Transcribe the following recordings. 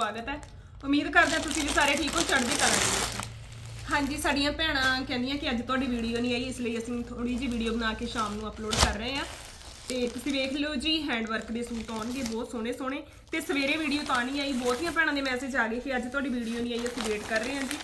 ਸਵਾਗਤ ਹੈ। ਉਮੀਦ ਕਰਦੇ ਹਾਂ ਤੁਸੀਂ ਵੀ ਸਾਰੇ ਠੀਕ ਹੋ, ਚੜ੍ਹਦੀ ਕਲਾ ਦੇ ਵਿੱਚ ਹਾਂਜੀ, ਸਾਡੀਆਂ ਭੈਣਾਂ ਕਹਿੰਦੀਆਂ ਕਿ ਅੱਜ ਤੁਹਾਡੀ ਵੀਡੀਓ ਨਹੀਂ ਆਈ, ਇਸ ਲਈ ਅਸੀਂ ਥੋੜੀ ਜਿਹੀ ਵੀਡੀਓ ਬਣਾ ਕੇ ਸ਼ਾਮ ਨੂੰ ਅਪਲੋਡ ਕਰ ਰਹੇ ਹਾਂ। ਤੇ ਤੁਸੀਂ ਵੇਖ ਲਿਓ ਜੀ ਹੈਂਡ ਵਰਕ ਦੇ ਸੂਟ ਆਉਣਗੇ, ਬਹੁਤ ਸੋਹਣੇ ਸੋਹਣੇ। ਤੇ ਸਵੇਰੇ ਵੀਡੀਓ ਤਾਂ ਨਹੀਂ ਆਈ, ਬਹੁਤੀਆਂ ਭੈਣਾਂ ਦੇ ਮੈਸੇਜ ਆ ਗਏ ਕਿ ਅੱਜ ਤੁਹਾਡੀ ਵੀਡੀਓ ਨਹੀਂ ਆਈ, ਅਸੀਂ ਵੇਟ ਕਰ ਰਹੇ ਹਾਂ ਜੀ।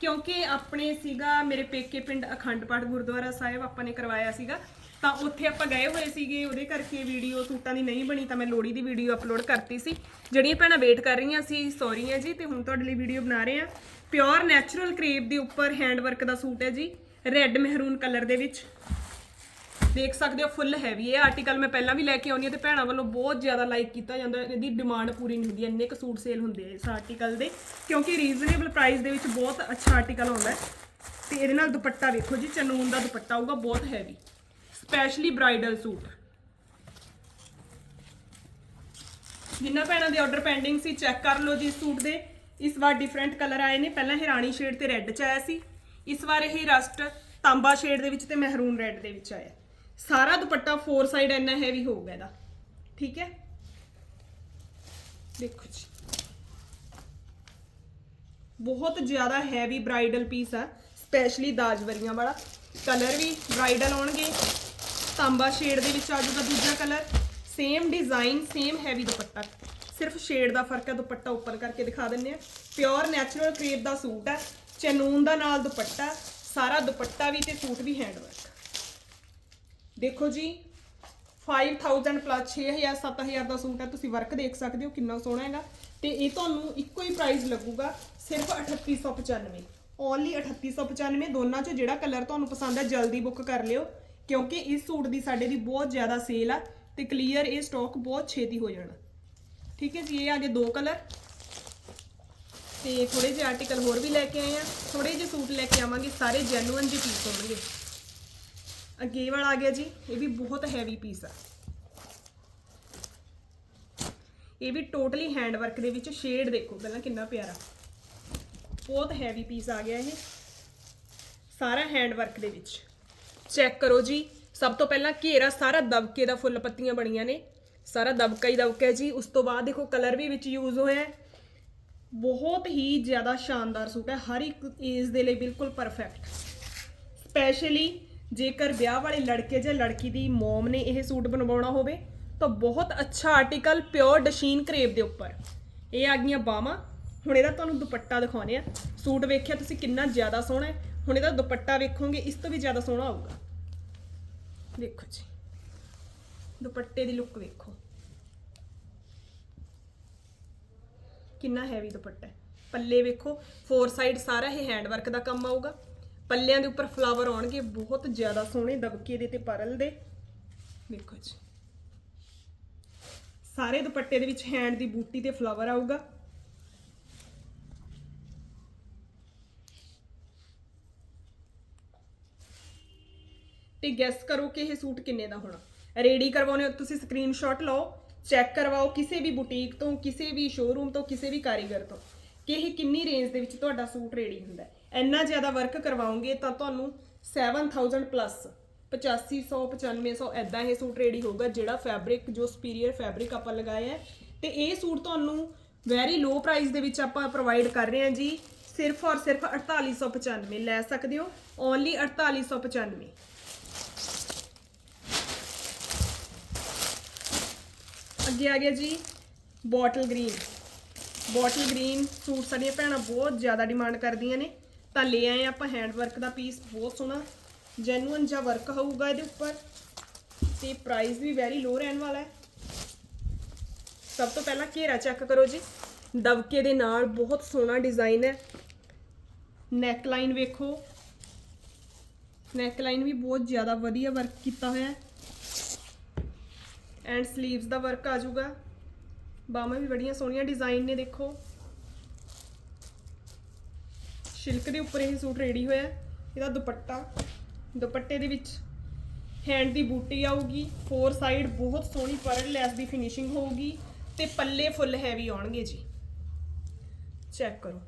ਕਿਉਂਕਿ ਆਪਣੇ ਸੀਗਾ, ਮੇਰੇ ਪੇਕੇ ਪਿੰਡ ਅਖੰਡ ਪਾਠ ਗੁਰਦੁਆਰਾ ਸਾਹਿਬ ਆਪਾਂ ਨੇ ਕਰਵਾਇਆ ਸੀਗਾ, ਤਾਂ ਉੱਥੇ ਆਪਾਂ ਗਏ ਹੋਏ ਸੀਗੇ, ਉਹਦੇ ਕਰਕੇ ਵੀਡੀਓ ਸੂਟਾਂ ਦੀ ਨਹੀਂ ਬਣੀ ਤਾਂ ਮੈਂ ਲੋੜੀ ਦੀ ਵੀਡੀਓ ਅਪਲੋਡ ਕਰਤੀ ਸੀ। ਜਿਹੜੀਆਂ ਭੈਣਾਂ ਵੇਟ ਕਰ ਰਹੀਆਂ ਸੀ ਸੌਰੀ ਹੈ ਜੀ, ਤੇ ਹੁਣ ਤੁਹਾਡੇ ਲਈ ਵੀਡੀਓ ਬਣਾ ਰਹੇ ਆ ਪਿਓਰ ਨੈਚੁਰਲ ਕ੍ਰੇਪ ਦੇ ਉੱਪਰ ਹੈਂਡ ਵਰਕ ਦਾ ਸੂਟ ਹੈ ਜੀ ਰੈੱਡ ਮਹਿਰੂਨ ਕਲਰ ਦੇ ਵਿੱਚ। ਦੇਖ ਸਕਦੇ ਹੋ ਫੁੱਲ ਹੈਵੀ ਇਹ ਆਰਟੀਕਲ ਮੈਂ ਪਹਿਲਾਂ ਵੀ ਲੈ ਕੇ ਆਉਣੀ ਹੈ ਤੇ ਭੈਣਾਂ ਵੱਲੋਂ ਬਹੁਤ ਜ਼ਿਆਦਾ ਲਾਈਕ ਕੀਤਾ ਜਾਂਦਾ, ਇਹਦੀ ਡਿਮਾਂਡ ਪੂਰੀ ਨਹੀਂ ਹੁੰਦੀ, ਇੰਨੇ ਕੁ ਸੂਟ ਸੇਲ ਹੁੰਦੇ ਆ ਇਸ ਆਰਟੀਕਲ ਦੇ, ਕਿਉਂਕਿ ਰੀਜ਼ਨੇਬਲ ਪ੍ਰਾਈਸ ਦੇ ਵਿੱਚ ਬਹੁਤ ਅੱਛਾ ਆਰਟੀਕਲ ਆਉਂਦਾ ਹੈ। ਤੇ ਇਹਦੇ ਨਾਲ ਦੁਪੱਟਾ ਵੇਖੋ ਜੀ, ਚਨੂਨ ਦਾ ਦੁਪੱਟਾ ਆਊਗਾ, ਬਹੁਤ ਹੈਵੀ ਸਪੈਸ਼ਲੀ ਬ੍ਰਾਈਡਲ ਸੂਟ ਜਿੰਨਾ ਭੈਣਾਂ ਦੇ ਆਰਡਰ ਪੈਂਡਿੰਗ ਸੀ ਚੈੱਕ ਕਰ ਲਓ ਜੀ ਇਸ ਸੂਟ ਦੇ। ਇਸ ਵਾਰ ਡਿਫਰੈਂਟ ਕਲਰ ਆਏ ਨੇ, ਪਹਿਲਾਂ ਇਹ ਸ਼ੇਡ ਤੇ ਰੈੱਡ ਚ ਆਇਆ ਸੀ, ਇਸ ਵਾਰ ਇਹ ਰਸਟ ਤਾਂਬਾ ਸ਼ੇਡ ਦੇ ਵਿੱਚ ਤੇ ਮਹਿਰੂਨ ਰੈੱਡ ਦੇ ਵਿੱਚ ਆਇਆ। ਸਾਰਾ ਦੁਪੱਟਾ ਫੋਰ ਸਾਈਡ ਇੰਨਾ ਹੈਵੀ ਹੋਊਗਾ ਇਹਦਾ। ਠੀਕ ਹੈ? ਦੇਖੋ ਜੀ। ਬਹੁਤ ਜ਼ਿਆਦਾ ਹੈਵੀ ਬ੍ਰਾਈਡਲ ਪੀਸ ਆ ਸਪੈਸ਼ਲੀ ਦਾਜਵਰੀਆਂ ਵਾਲਾ। ਕਲਰ ਵੀ ਬ੍ਰਾਈਡਲ ਆਉਣਗੇ। ਤਾਂਬਾ ਸ਼ੇਡ ਦੇ ਵਿੱਚ ਆ ਜਾਊਗਾ ਦੂਜਾ colour same design same heavy ਦੁਪੱਟਾ। ਸਿਰਫ ਸ਼ੇਡ ਦਾ ਫ਼ਰਕ ਹੈ ਦੁਪੱਟਾ ਉੱਪਰ ਕਰਕੇ ਦਿਖਾ ਦਿੰਨੇ ਆ ਪਿਓਰ ਨੈਚੁਰਲ ਕ੍ਰੇਪ ਦਾ ਸੂਟ ਹੈ ਚਨੂਨ ਦਾ ਨਾਲ ਦੁਪੱਟਾ, ਸਾਰਾ ਦੁਪੱਟਾ ਵੀ ਤੇ ਸੂਟ ਵੀ ਹੈਂਡ ਵਰਕ ਦੇਖੋ ਜੀ 5000 ਪਲੱਸ 6000 7000 ਦਾ ਸੂਟ ਹੈ ਤੁਸੀਂ ਵਰਕ ਦੇਖ ਸਕਦੇ ਹੋ ਕਿੰਨਾ ਸੋਹਣਾ ਹੈਗਾ। ਤੇ ਇਹ ਤੁਹਾਨੂੰ ਇੱਕੋ ਹੀ ਪ੍ਰਾਈਸ ਲੱਗੂਗਾ, ਸਿਰਫ 3895 ਓਨਲੀ 3895 ਦੋਨਾਂ ਚੋਂ ਜਿਹੜਾ ਕਲਰ ਤੁਹਾਨੂੰ ਪਸੰਦ ਹੈ ਜਲਦੀ ਬੁੱਕ ਕਰ ਲਿਓ, ਕਿਉਂਕਿ ਇਸ ਸੂਟ ਦੀ ਸਾਡੇ ਦੀ ਬਹੁਤ ਜ਼ਿਆਦਾ ਸੇਲ ਆ ਤੇ ਕਲੀਅਰ ਇਹ ਸਟਾਕ ਬਹੁਤ ਛੇਤੀ ਹੋ ਜਾਣਾ। ਠੀਕ ਹੈ ਜੀ, ਇਹ ਆ ਗਏ ਦੋ ਕਲਰ ਤੇ ਥੋੜੇ ਜਿਹੇ ਆਰਟੀਕਲ ਹੋਰ ਵੀ ਲੈ ਕੇ ਆਏ ਆ। ਥੋੜੇ ਜਿਹੇ ਸੂਟ ਲੈ ਕੇ ਆਵਾਂਗੇ, ਸਾਰੇ ਜੈਨੂਅਨ ਜਿਹੇ ਪੀਸ ਹੋਣਗੇ। ਅੱਗੇ ਵਾਲਾ ਆ ਗਿਆ ਜੀ, ਇਹ ਵੀ ਬਹੁਤ ਹੈਵੀ ਪੀਸ ਆ। ਇਹ ਵੀ ਟੋਟਲੀ ਹੈਂਡ ਵਰਕ ਦੇ ਵਿੱਚ ਸ਼ੇਡ ਦੇਖੋ, ਪਹਿਲਾਂ ਕਿੰਨਾ ਪਿਆਰਾ। ਬਹੁਤ ਹੈਵੀ ਪੀਸ ਆ ਗਿਆ ਇਹ। ਸਾਰਾ ਹੈਂਡ ਵਰਕ ਦੇ ਵਿੱਚ। ਚੈੱਕ ਕਰੋ ਜੀ, ਸਭ ਤੋਂ ਪਹਿਲਾਂ ਘੇਰਾ, ਸਾਰਾ ਦਬਕੇ ਦਾ ਫੁੱਲ ਪੱਤੀਆਂ ਬਣੀਆਂ ਨੇ। ਸਾਰਾ ਦਬਕਾ ਹੀ ਦਬਕਾ ਹੈ ਜੀ। ਉਸ ਤੋਂ ਬਾਅਦ ਦੇਖੋ ਕਲਰ ਵੀ ਵਿੱਚ ਯੂਜ਼ ਹੋਇਆ ਹੈ। ਬਹੁਤ ਹੀ ਜ਼ਿਆਦਾ ਸ਼ਾਨਦਾਰ ਸੂਟ ਹੈ। ਹਰ ਇੱਕ ਏਜ ਦੇ ਲਈ ਬਿਲਕੁਲ ਪਰਫੈਕਟ ਸਪੈਸ਼ਲੀ ਜੇਕਰ ਵਿਆਹ ਵਾਲੇ ਲੜਕੇ ਜਾਂ ਲੜਕੀ ਦੀ ਮੋਮ ਨੇ ਇਹ ਸੂਟ ਬਣਵਾਉਣਾ ਹੋਵੇ, ਤਾਂ ਬਹੁਤ ਅੱਛਾ ਆਰਟੀਕਲ ਪਿਓਰ ਡਸ਼ੀਨ ਕਰੇਪ ਦੇ ਉੱਪਰ। ਇਹ ਆ ਗਈਆਂ ਬਾਹਾਂ ਹੁਣ ਇਹਦਾ ਤੁਹਾਨੂੰ ਦੁਪੱਟਾ ਦਿਖਾਉਣੇ ਆ ਸੂਟ ਵੇਖਿਆ ਤੁਸੀਂ ਕਿੰਨਾ ਜ਼ਿਆਦਾ ਸੋਹਣਾ ਹੈ। ਹੁਣ ਇਹਦਾ ਦੁਪੱਟਾ ਵੇਖੋਗੇ, ਇਸ ਤੋਂ ਵੀ ਜ਼ਿਆਦਾ ਸੋਹਣਾ ਆਊਗਾ। ਦੇਖੋ ਜੀ। ਦੁਪੱਟੇ ਦੀ ਲੁੱਕ ਵੇਖੋ। ਕਿੰਨਾ ਹੈਵੀ ਦੁਪੱਟਾ ਪੱਲੇ ਵੇਖੋ। ਫੋਰ ਸਾਈਡ ਸਾਰਾ ਇਹ ਹੈਂਡ ਵਰਕ ਦਾ ਕੰਮ ਆਊਗਾ। ਪੱਲਿਆਂ ਦੇ ਉੱਪਰ ਫਲਾਵਰ ਆਉਣਗੇ, ਬਹੁਤ ਜ਼ਿਆਦਾ ਸੋਹਣੇ ਦਬਕੇ ਦੇ ਤੇ ਪਰਲ ਦੇ। ਵੇਖੋ ਜੀ। ਸਾਰੇ ਦੁਪੱਟੇ ਦੇ ਵਿੱਚ ਹੈਂਡ ਦੀ ਬੂਟੀ ਤੇ ਫਲਾਵਰ ਆਊਗਾ। ਤੇ ਗੈਸ ਕਰੋ ਕਿ ਇਹ ਸੂਟ ਕਿੰਨੇ ਦਾ ਹੋਣਾ। ਰੈਡੀ ਕਰਵਾਉਣੇ ਹੋ ਤੁਸੀਂ ਸਕਰੀਨਸ਼ਾਟ ਲਓ ਚੈੱਕ ਕਰਵਾਓ ਕਿਸੇ ਵੀ ਬੁਟੀਕ ਤੋਂ, ਕਿਸੇ ਵੀ ਸ਼ੋਰੂਮ ਤੋਂ, ਕਿਸੇ ਵੀ ਕਾਰੀਗਰ ਤੋਂ ਕਿ ਇਹ ਕਿੰਨੀ ਰੇਂਜ ਦੇ ਵਿੱਚ ਤੁਹਾਡਾ ਸੂਟ ਰੈਡੀ ਹੁੰਦਾ ਹੈ। ਇੰਨਾ ਜ਼ਿਆਦਾ ਵਰਕ ਕਰਵਾਉਂਗੇ ਤਾਂ ਤੁਹਾਨੂੰ 7000 ਪਲੱਸ 8500 9500 ਐਦਾਂ ਇਹ ਸੂਟ ਰੈਡੀ ਹੋਊਗਾ ਜਿਹੜਾ ਫੈਬਰਿਕ ਜੋ ਸੁਪੀਰੀਅਰ ਫੈਬਰਿਕ ਆਪਾਂ ਲਗਾਇਆ ਹੈ। ਤੇ ਇਹ ਸੂਟ ਤੁਹਾਨੂੰ ਵੈਰੀ ਲੋ ਪ੍ਰਾਈਸ ਦੇ ਵਿੱਚ ਆਪਾਂ ਪ੍ਰੋਵਾਈਡ ਕਰ ਰਹੇ ਹਾਂ ਜੀ। ਸਿਰਫ ਔਰ ਸਿਰਫ 4895 ਲੈ ਸਕਦੇ ਹੋ? ਓਨਲੀ 4895 ਅੱਗੇ ਆ ਗਿਆ ਜੀ bottle green bottle green suit ਸਾਡੀਆਂ ਭੈਣਾਂ ਬਹੁਤ ਜ਼ਿਆਦਾ ਡਿਮਾਂਡ ਕਰਦੀਆਂ ਨੇ। ਤਾਂ ਲੈ ਆਏ ਆਪਾਂ ਹੈਂਡ ਵਰਕ ਦਾ ਪੀਸ ਬਹੁਤ ਸੋਹਣਾ ਜੈਨੂਅਨ ਜਿਹਾ ਵਰਕ ਹੋਊਗਾ ਇਹਦੇ ਉੱਪਰ। ਤੇ ਪ੍ਰਾਈਸ ਵੀ ਵੈਰੀ ਲੋ ਰਹਿਣ ਵਾਲਾ ਹੈ। ਸਭ ਤੋਂ ਪਹਿਲਾਂ ਘੇਰਾ ਚੈੱਕ ਕਰੋ ਜੀ। ਦਬਕੇ ਦੇ ਨਾਲ ਬਹੁਤ ਸੋਹਣਾ ਡਿਜ਼ਾਈਨ ਹੈ। ਨੈਕ ਲਾਈਨ ਵੇਖੋ। ਨੈਕ ਲਾਈਨ ਵੀ ਬਹੁਤ ਜ਼ਿਆਦਾ ਵਧੀਆ ਵਰਕ ਕੀਤਾ ਹੋਇਆ ਹੈ। ਐਂਡ 슬ੀਵਸ ਦਾ ਵਰਕ ਆ ਜਾਊਗਾ। ਬਾਹਾਂ ਵੀ ਬੜੀਆਂ ਸੋਹਣੀਆਂ ਡਿਜ਼ਾਈਨ ਨੇ, ਦੇਖੋ। ਸ਼ਿਲਕ ਦੇ ਉੱਪਰ ਇਹ ਸੂਟ ਰੈਡੀ ਹੋਇਆ ਇਹਦਾ ਦੁਪੱਟਾ, ਦੁਪੱਟੇ ਦੇ ਵਿੱਚ ਹੈਂਡ ਦੀ ਬੂਟੀ ਆਊਗੀ ਫੋਰ ਸਾਈਡ ਬਹੁਤ ਸੋਹਣੀ ਪਰਲ ਲੈਸ ਦੀ ਫਿਨਿਸ਼ਿੰਗ ਹੋਊਗੀ ਤੇ ਪੱਲੇ ਫੁੱਲ ਹੈਵੀ ਆਉਣਗੇ ਜੀ। ਚੈੱਕ ਕਰੋ।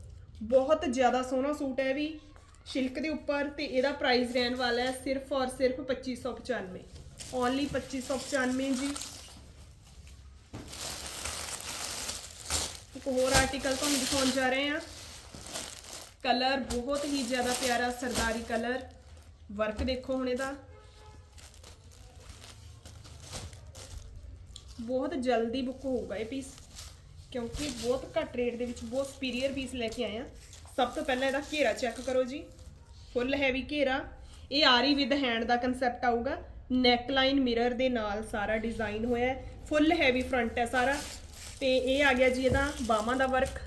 ਬਹੁਤ ਜ਼ਿਆਦਾ ਸੋਹਣਾ ਸੂਟ ਹੈ ਵੀ, ਸ਼ਿਲਕ ਦੇ ਉੱਪਰ ਤੇ ਇਹਦਾ ਪ੍ਰਾਈਸ ਰਹਿਣ ਵਾਲਾ ਹੈ ਸਿਰਫ ਔਰ ਸਿਰਫ 2595 ਓਨਲੀ 2595 ਜੀ। ਇੱਕ ਹੋਰ ਆਰਟੀਕਲ ਤੁਹਾਨੂੰ ਦਿਖਾਉਣ ਜਾ ਰਹੇ ਹਾਂ। ਕਲਰ ਬਹੁਤ ਹੀ ਜ਼ਿਆਦਾ ਪਿਆਰਾ ਸਰਦਾਰੀ ਕਲਰ। ਵਰਕ ਦੇਖੋ ਹੁਣ ਇਹਦਾ। ਬਹੁਤ ਜਲਦੀ ਬੁੱਕ ਹੋਊਗਾ ਇਹ ਪੀਸ ਕਿਉਂਕਿ ਬਹੁਤ ਘੱਟ ਰੇਟ ਦੇ ਵਿੱਚ ਬਹੁਤ ਸੁਪੀਰੀਅਰ ਪੀਸ ਲੈ ਕੇ ਆਏ ਆ। ਸਭ ਤੋਂ ਪਹਿਲਾਂ ਇਹਦਾ ਘੇਰਾ ਚੈੱਕ ਕਰੋ ਜੀ। ਫੁੱਲ ਹੈਵੀ ਘੇਰਾ। ਇਹ ਆਰੀ ਵਿਦ ਹੈਂਡ ਦਾ ਕਨਸੈਪਟ ਆਊਗਾ। ਨੈਕ ਲਾਈਨ ਮਿਰਰ ਦੇ ਨਾਲ ਸਾਰਾ ਡਿਜ਼ਾਈਨ ਹੋਇਆ ਹੈ। ਫੁੱਲ ਹੈਵੀ ਫਰੰਟ ਹੈ ਸਾਰਾ। ਤੇ ਇਹ ਆ ਗਿਆ ਜੀ ਇਹਦਾ ਬਾਹਾਂ ਦਾ ਵਰਕ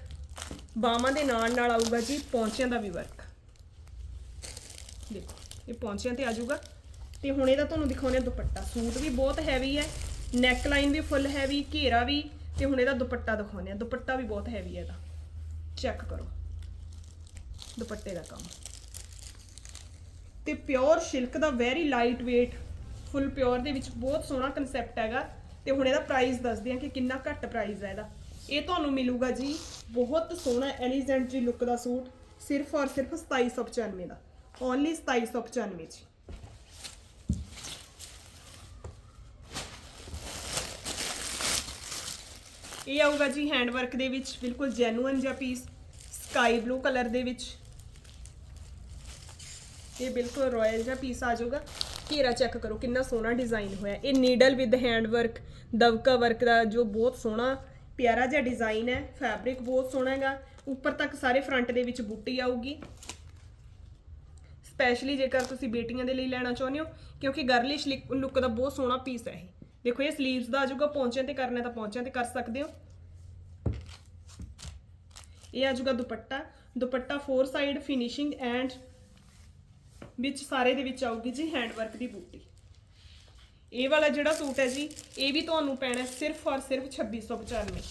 ਬਾਹਾਂ ਦੇ ਨਾਲ ਨਾਲ ਆਊਗਾ ਜੀ ਪੌਂਚਿਆਂ ਦਾ ਵੀ ਵਰਕ। ਦੇਖੋ, ਇਹ ਪੌਂਚਿਆਂ ਤੇ ਆ ਜਾਊਗਾ। ਤੇ ਹੁਣ ਇਹਦਾ ਤੁਹਾਨੂੰ ਦਿਖਾਉਣੇ ਦੁਪੱਟਾ। ਸੂਟ ਵੀ ਬਹੁਤ ਹੈਵੀ ਹੈ ਨੈਕ ਲਾਈਨ ਵੀ ਫੁੱਲ ਹੈਵੀ ਘੇਰਾ ਵੀ, ਤੇ ਹੁਣ ਇਹਦਾ ਦੁਪੱਟਾ ਦਿਖਾਉਣੇ ਆ ਦੁਪੱਟਾ ਵੀ ਬਹੁਤ ਹੈਵੀ ਹੈ ਇਹਦਾ। ਚੈੱਕ ਕਰੋ। ਦੁਪੱਟੇ ਦਾ ਕੰਮ। ਤੇ ਪਿਓਰ ਸਿਲਕ ਦਾ very light weight full pure ਦੇ ਵਿੱਚ ਬਹੁਤ ਸੋਹਣਾ ਕਨਸੈਪਟ ਹੈਗਾ। ਤੇ ਹੁਣ ਇਹਦਾ ਪ੍ਰਾਈਸ ਦੱਸਦੇ ਆ ਕਿ ਕਿੰਨਾ ਘੱਟ ਪ੍ਰਾਈਸ ਹੈ ਇਹਦਾ। ਇਹ ਤੁਹਾਨੂੰ ਮਿਲੂਗਾ ਜੀ ਬਹੁਤ ਸੋਹਣਾ ਐਲੀਜੈਂਟ ਜੀ ਲੁੱਕ ਦਾ ਸੂਟ, ਸਿਰਫ ਔਰ ਸਿਰਫ 2795 ਦਾ। ਓਨਲੀ 2795 ਜੀ ਇਹ ਆਊਗਾ ਜੀ ਹੈਂਡ ਵਰਕ ਦੇ ਵਿੱਚ, ਬਿਲਕੁਲ ਜੈਨੂਇਨ ਜਿਹਾ ਪੀਸ ਸਕਾਈ ਬਲੂ ਕਲਰ ਦੇ ਵਿੱਚ। ਇਹ ਬਿਲਕੁਲ ਰਾਇਲ ਜਿਹਾ ਪੀਸ ਆ ਜਾਊਗਾ। ਘੇਰਾ ਚੈੱਕ ਕਰੋ ਕਿੰਨਾ ਸੋਹਣਾ ਡਿਜ਼ਾਈਨ ਹੋਇਆ। ਇਹ ਨੀਡਲ ਵਿਦ ਹੈਂਡ ਵਰਕ ਦਬਕਾ ਵਰਕ ਦਾ ਜੋ ਬਹੁਤ ਸੋਹਣਾ ਪਿਆਰਾ ਜਿਹਾ ਡਿਜ਼ਾਈਨ ਹੈ ਫੈਬਰਿਕ ਬਹੁਤ ਸੋਹਣਾ ਹੈਗਾ। ਉੱਪਰ ਤੱਕ ਸਾਰੇ ਫਰੰਟ ਦੇ ਵਿੱਚ ਬੂਟੀ ਆਊਗੀ। ਸਪੈਸ਼ਲੀ ਜੇਕਰ ਤੁਸੀਂ ਬੇਟੀਆਂ ਦੇ ਲਈ ਲੈਣਾ ਚਾਹੁੰਦੇ ਹੋ, ਕਿਉਂਕਿ ਗਰਲਿਸ਼ ਲੁੱਕ ਦਾ ਬਹੁਤ ਸੋਹਣਾ ਪੀਸ ਹੈ ਇਹ। ਦੇਖੋ, ਇਹ ਸਲੀਵਸ ਦਾ ਆ ਜਾਊਗਾ, ਪੌਂਚਿਆਂ ਤੇ ਕਰਨਾ ਤਾਂ ਪੌਂਚਿਆਂ ਤੇ ਕਰ ਸਕਦੇ ਹੋ। ਇਹ ਆ ਜਾਊਗਾ ਦੁਪੱਟਾ। ਦੁਪੱਟਾ ਫੋਰ ਸਾਈਡ ਫਿਨਿਸ਼ਿੰਗ ਐਂਡ ਵਿੱਚ ਸਾਰੇ ਦੇ ਵਿੱਚ ਆਊਗੀ ਜੀ ਹੈਂਡ ਵਰਕ ਦੀ ਬੂਟੀ। ਇਹ ਵਾਲਾ ਜਿਹੜਾ ਸੂਟ ਹੈ ਜੀ, ਇਹ ਵੀ ਤੁਹਾਨੂੰ ਪੈਣਾ ਸਿਰਫ ਔਰ ਸਿਰਫ 2695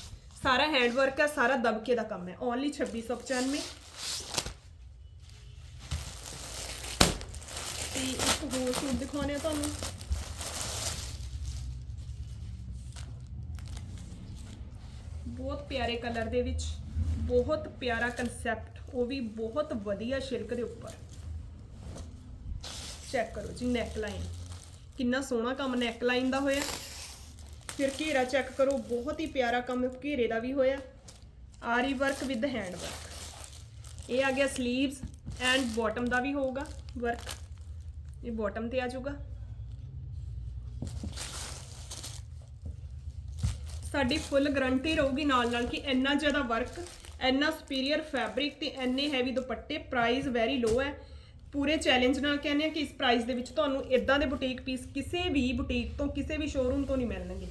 ਸਾਰਾ ਹੈਂਡ ਵਰਕ ਹੈ, ਸਾਰਾ ਦਬਕੇ ਦਾ ਕੰਮ ਹੈ। ਓਨਲੀ 2695 ਤੇ ਇੱਕ ਹੋਰ ਸੂਟ ਦਿਖਾਉਣੇ ਆ ਤੁਹਾਨੂੰ। ਬਹੁਤ ਪਿਆਰੇ ਕਲਰ ਦੇ ਵਿੱਚ, ਬਹੁਤ ਪਿਆਰਾ ਕਨਸੈਪਟ ਉਹ ਵੀ ਬਹੁਤ ਵਧੀਆ ਸ਼ਿਲਕ ਦੇ ਉੱਪਰ। ਚੈੱਕ ਕਰੋ ਜੀ ਨੈਕ ਲਾਈਨ ਕਿੰਨਾ ਸੋਹਣਾ ਕੰਮ ਨੈਕ ਲਾਈਨ ਦਾ ਹੋਇਆ। ਫਿਰ ਘੇਰਾ ਚੈੱਕ ਕਰੋ, ਬਹੁਤ ਹੀ ਪਿਆਰਾ ਕੰਮ ਘੇਰੇ ਦਾ ਵੀ ਹੋਇਆ। ਆਰੀ ਵਰਕ ਵਿਦ ਹੈਂਡ ਵਰਕ ਇਹ ਆ ਗਿਆ 슬ੀਵਸ ਐਂਡ ਬਾਟਮ ਦਾ ਵੀ ਹੋਊਗਾ ਵਰਕ ਇਹ ਬਾਟਮ ਤੇ ਆ ਜਾਊਗਾ। ਸਾਡੀ ਫੁੱਲ ਗਰੰਟੀ ਰਹੂਗੀ ਨਾਲ ਨਾਲ ਕਿ ਇੰਨਾ ਜ਼ਿਆਦਾ ਵਰਕ ਇੰਨਾ ਸੁਪੀਰੀਅਰ ਫੈਬਰਿਕ ਤੇ ਇੰਨੇ ਹੈਵੀ ਦੁਪੱਟੇ ਪ੍ਰਾਈਸ ਵੈਰੀ ਲੋ ਹੈ। ਪੂਰੇ ਚੈਲੰਜ ਨਾਲ ਕਹਿੰਦੇ ਆ ਕਿ ਇਸ ਪ੍ਰਾਈਸ ਦੇ ਵਿੱਚ ਤੁਹਾਨੂੰ ਇਦਾਂ ਦੇ ਬੁਟੀਕ ਪੀਸ ਕਿਸੇ ਵੀ ਬੁਟੀਕ ਤੋਂ, ਕਿਸੇ ਵੀ ਸ਼ੋਰੂਮ ਤੋਂ ਨਹੀਂ ਮਿਲਣਗੇ।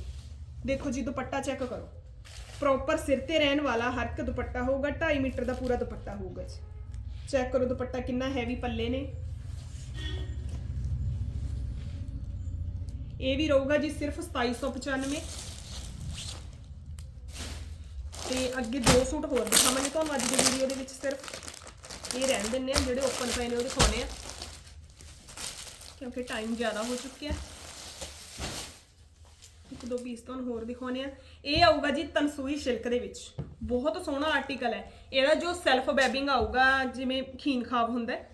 ਦੇਖੋ ਜੀ, ਦੁਪੱਟਾ ਚੈੱਕ ਕਰੋ। ਪ੍ਰੋਪਰ ਸਿਰ ਤੇ ਰਹਿਣ ਵਾਲਾ ਹਰ ਇੱਕ ਦੁਪੱਟਾ ਹੋਊਗਾ 2.5 ਮੀਟਰ ਦਾ ਪੂਰਾ ਦੁਪੱਟਾ ਹੋਊਗਾ ਜੀ। ਚੈੱਕ ਕਰੋ ਦੁਪੱਟਾ ਕਿੰਨਾ ਹੈਵੀ ਪੱਲੇ ਨੇ। ਇਹ ਵੀ ਰਹੂਗਾ ਜੀ ਸਿਰਫ 2795 ਤੇ ਅੱਗੇ ਦੋ ਸੂਟ ਹੋਰ ਦਿਖਾਵਾਂਗੇ ਤੁਹਾਨੂੰ ਅੱਜ ਦੀ ਵੀਡੀਓ ਦੇ ਵਿੱਚ ਸਿਰਫ। ਇਹ ਰਹਿਣ ਦਿੰਨੇ ਆ, ਜਿਹੜੇ ਓਪਨ ਪਏ ਨੇ, ਉਹ ਦਿਖਾਉਣੇ ਆ। ਕਿਉਂਕਿ ਟਾਈਮ ਜ਼ਿਆਦਾ ਹੋ ਚੁੱਕਿਆ ਇੱਕ ਦੋ ਪੀਸ ਤੁਹਾਨੂੰ ਹੋਰ ਦਿਖਾਉਣੇ ਆ। ਇਹ ਆਊਗਾ ਜੀ ਤਨਸੂਈ ਸਿਲਕ ਦੇ ਵਿੱਚ। ਬਹੁਤ ਸੋਹਣਾ ਆਰਟੀਕਲ ਹੈ। ਇਹਦਾ ਜੋ ਸੈਲਫ ਬੈਬਿੰਗ ਆਊਗਾ, ਜਿਵੇਂ ਖੀਨ ਖਾਬ ਹੁੰਦਾ ਹੈ।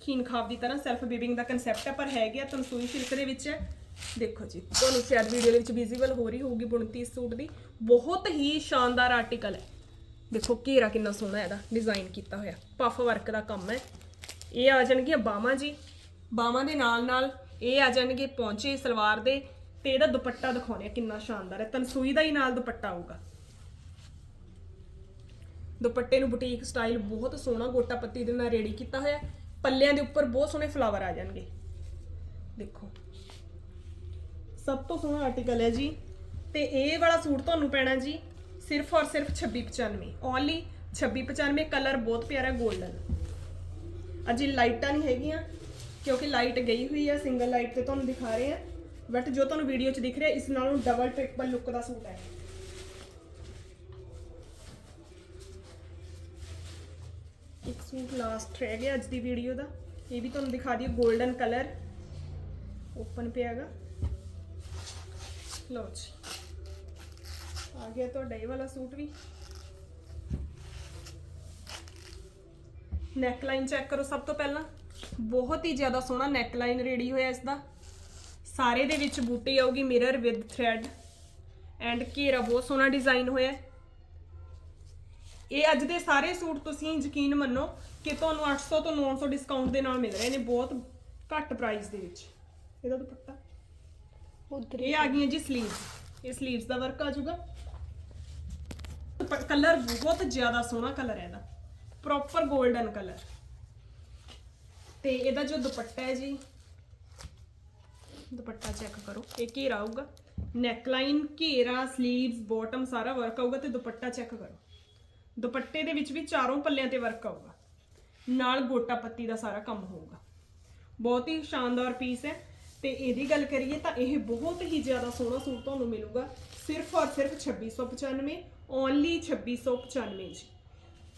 ਖੀਨ ਖਾਬ ਦੀ ਤਰ੍ਹਾਂ ਸੈਲਫ ਬੀਬਿੰਗ ਦਾ ਕਨਸੈਪਟ ਹੈ, ਪਰ ਹੈ ਗਿਆ ਤਨਸੂਈ ਸਿਲਕ ਦੇ ਵਿੱਚ। ਹੈ ਦੇਖੋ ਜੀ, ਤੁਹਾਨੂੰ ਸ਼ਾਇਦ ਵੀਡੀਓ ਦੇ ਵਿੱਚ ਵਿਜ਼ੀਬਲ ਹੋ ਰਹੀ ਹੋਊਗੀ ਬੁਣਤੀ ਇਸ ਸੂਟ ਦੀ। ਬਹੁਤ ਹੀ ਸ਼ਾਨਦਾਰ ਆਰਟੀਕਲ ਹੈ। ਦੇਖੋ ਘੇਰਾ ਕਿੰਨਾ ਸੋਹਣਾ ਇਹਦਾ ਡਿਜ਼ਾਈਨ ਕੀਤਾ ਹੋਇਆ। ਪਫ ਵਰਕ ਦਾ ਕੰਮ ਹੈ। ਇਹ ਆ ਜਾਣਗੀਆਂ ਬਾਹਾਂ ਜੀ। ਬਾਹਾਂ ਦੇ ਨਾਲ ਨਾਲ ਇਹ ਆ ਜਾਣਗੇ ਪੌਂਚੇ ਸਲਵਾਰ ਦੇ ਤੇ ਇਹਦਾ ਦੁਪੱਟਾ ਦਿਖਾਉਣੇ ਆ ਕਿੰਨਾ ਸ਼ਾਨਦਾਰ ਹੈ। ਤਨਸੂਈ ਦਾ ਹੀ ਨਾਲ ਦੁਪੱਟਾ ਆਊਗਾ। ਦੁਪੱਟੇ ਨੂੰ ਬੁਟੀਕ ਸਟਾਈਲ ਬਹੁਤ ਸੋਹਣਾ ਗੋਟਾ ਪੱਤੀ ਦੇ ਨਾਲ ਰੈਡੀ ਕੀਤਾ ਹੋਇਆ। ਪੱਲਿਆਂ ਦੇ ਉੱਪਰ ਬਹੁਤ ਸੋਹਣੇ ਫਲਾਵਰ ਆ ਜਾਣਗੇ। ਦੇਖੋ। ਸਭ ਤੋਂ ਸੋਹਣਾ ਆਰਟੀਕਲ ਹੈ ਜੀ। ਤੇ ਇਹ ਵਾਲਾ ਸੂਟ ਤੁਹਾਨੂੰ ਪੈਣਾ ਜੀ ਸਿਰਫ ਔਰ ਸਿਰਫ 2695 ਓਨਲੀ 2695 ਕਲਰ ਬਹੁਤ ਪਿਆਰਾ 골ਡਨ ਅਜੀ ਲਾਈਟਾਂ ਨਹੀਂ ਹੈਗੀਆਂ, ਕਿਉਂਕਿ ਲਾਈਟ ਗਈ ਹੋਈ ਹੈ ਸਿੰਗਲ ਲਾਈਟ ਤੇ ਤੁਹਾਨੂੰ ਦਿਖਾ ਰਹੇ ਆ। ਬਟ ਜੋ ਤੁਹਾਨੂੰ ਵੀਡੀਓ 'ਚ ਦਿਖ ਰਿਹਾ, ਇਸ ਨਾਲੋਂ ਡਬਲ ਟ੍ਰਿਪਲ ਲੁੱਕ ਦਾ ਸੂਟ ਹੈ। ਇੱਕ ਸੂਟ ਲਾਸਟ ਰਹਿ ਗਿਆ ਅੱਜ ਦੀ ਵੀਡੀਓ ਦਾ। ਇਹ ਵੀ ਤੁਹਾਨੂੰ ਦਿਖਾ ਦਈਏ 골ਡਨ ਕਲਰ ਓਪਨ ਪਿਆਗਾ ਲਓ ਜੀ। ਗਿਆ ਤੁਹਾਡਾ ਇਹ ਵਾਲਾ ਸੂਟ ਵੀ। ਨੈਕ ਲਾਈਨ ਚੈੱਕ ਕਰੋ ਸਭ ਤੋਂ ਪਹਿਲਾਂ। ਬਹੁਤ ਹੀ ਜ਼ਿਆਦਾ ਸੋਹਣਾ ਨੈਕ ਲਾਈਨ ਰੈਡੀ ਹੋਇਆ ਇਸ ਦਾ ਸਾਰੇ ਦੇ ਵਿੱਚ ਬੂਟੀ ਆਊਗੀ ਮਿਰਰ ਵਿਦ ਥ੍ਰੈਡ ਐਂਡ ਘੇਰਾ ਬਹੁਤ ਸੋਹਣਾ ਡਿਜ਼ਾਈਨ ਹੋਇਆ। ਇਹ ਅੱਜ ਦੇ ਸਾਰੇ ਸੂਟ ਤੁਸੀਂ ਯਕੀਨ ਮੰਨੋ ਕਿ ਤੁਹਾਨੂੰ 800 ਤੋਂ 900 ਡਿਸਕਾਊਂਟ ਦੇ ਨਾਲ ਮਿਲ ਰਹੇ ਨੇ ਬਹੁਤ ਘੱਟ ਪ੍ਰਾਈਸ ਦੇ ਵਿੱਚ। ਇਹਦਾ ਦੁਪੱਟਾ। ਉਧਰ ਇਹ ਆ ਗਈਆਂ ਜੀ ਸਲੀਵਸ ਇਹ ਸਲੀਵਸ ਦਾ ਵਰਕ ਆ ਜਾਊਗਾ। ਕਲਰ ਬਹੁਤ ਜ਼ਿਆਦਾ ਸੋਹਣਾ ਕਲਰ ਹੈ ਇਹਦਾ। Proper golden colour. ਤੇ ਇਹਦਾ ਜੋ ਦੁਪੱਟਾ ਹੈ ਜੀ, ਦੁਪੱਟਾ ਚੈੱਕ ਕਰੋ, ਇਹ ਘੇਰਾ ਆਊਗਾ। ਨੈਕ ਘੇਰਾ ਸਲੀਵਸ ਬਾਟਮ ਸਾਰਾ ਵਰਕ ਆਊਗਾ ਤੇ ਦੁਪੱਟਾ ਚੈੱਕ ਕਰੋ। ਦੁਪੱਟੇ ਦੇ ਵਿੱਚ ਵੀ ਚਾਰੋਂ ਪੱਲਿਆਂ ਤੇ ਵਰਕ ਆਊਗਾ। ਨਾਲ ਗੋਟਾ ਪੱਤੀ ਦਾ ਸਾਰਾ ਕੰਮ ਹੋਊਗਾ। ਬਹੁਤ ਹੀ ਸ਼ਾਨਦਾਰ ਪੀਸ ਹੈ। ਤੇ ਇਹਦੀ ਗੱਲ ਕਰੀਏ ਤਾਂ ਇਹ ਬਹੁਤ ਹੀ ਜ਼ਿਆਦਾ ਸੋਹਣਾ ਸੂਟ ਤੁਹਾਨੂੰ ਮਿਲੂਗਾ। ਸਿਰਫ ਔਰ ਸਿਰਫ 2695 ਓਨਲੀ 2695 ਜੀ।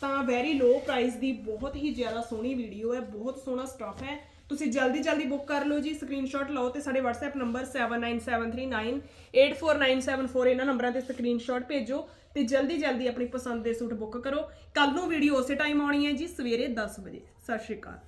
ਤਾਂ ਵੈਰੀ ਲੋ ਪ੍ਰਾਈਸ ਦੀ ਬਹੁਤ ਹੀ ਜ਼ਿਆਦਾ ਸੋਹਣੀ ਵੀਡੀਓ ਹੈ, ਬਹੁਤ ਸੋਹਣਾ ਸਟਾਫ ਹੈ। ਤੁਸੀਂ ਜਲਦੀ ਜਲਦੀ ਬੁੱਕ ਕਰ ਲਓ ਜੀ ਸਕਰੀਨਸ਼ਾਟ ਲਓ ਤੇ ਸਾਡੇ WhatsApp ਨੰਬਰ 7973984974 ਇਹਨਾਂ ਨੰਬਰਾਂ ਤੇ ਸਕਰੀਨਸ਼ਾਟ ਭੇਜੋ ਤੇ ਜਲਦੀ ਜਲਦੀ ਆਪਣੀ ਪਸੰਦ ਦੇ ਸੂਟ ਬੁੱਕ ਕਰੋ। ਕੱਲ ਨੂੰ ਵੀਡੀਓ ਉਸੇ ਟਾਈਮ ਆਉਣੀ ਹੈ ਜੀ, ਸਵੇਰੇ 10 ਵਜੇ। ਸਤਿ ਸ਼੍ਰੀ ਅਕਾਲ।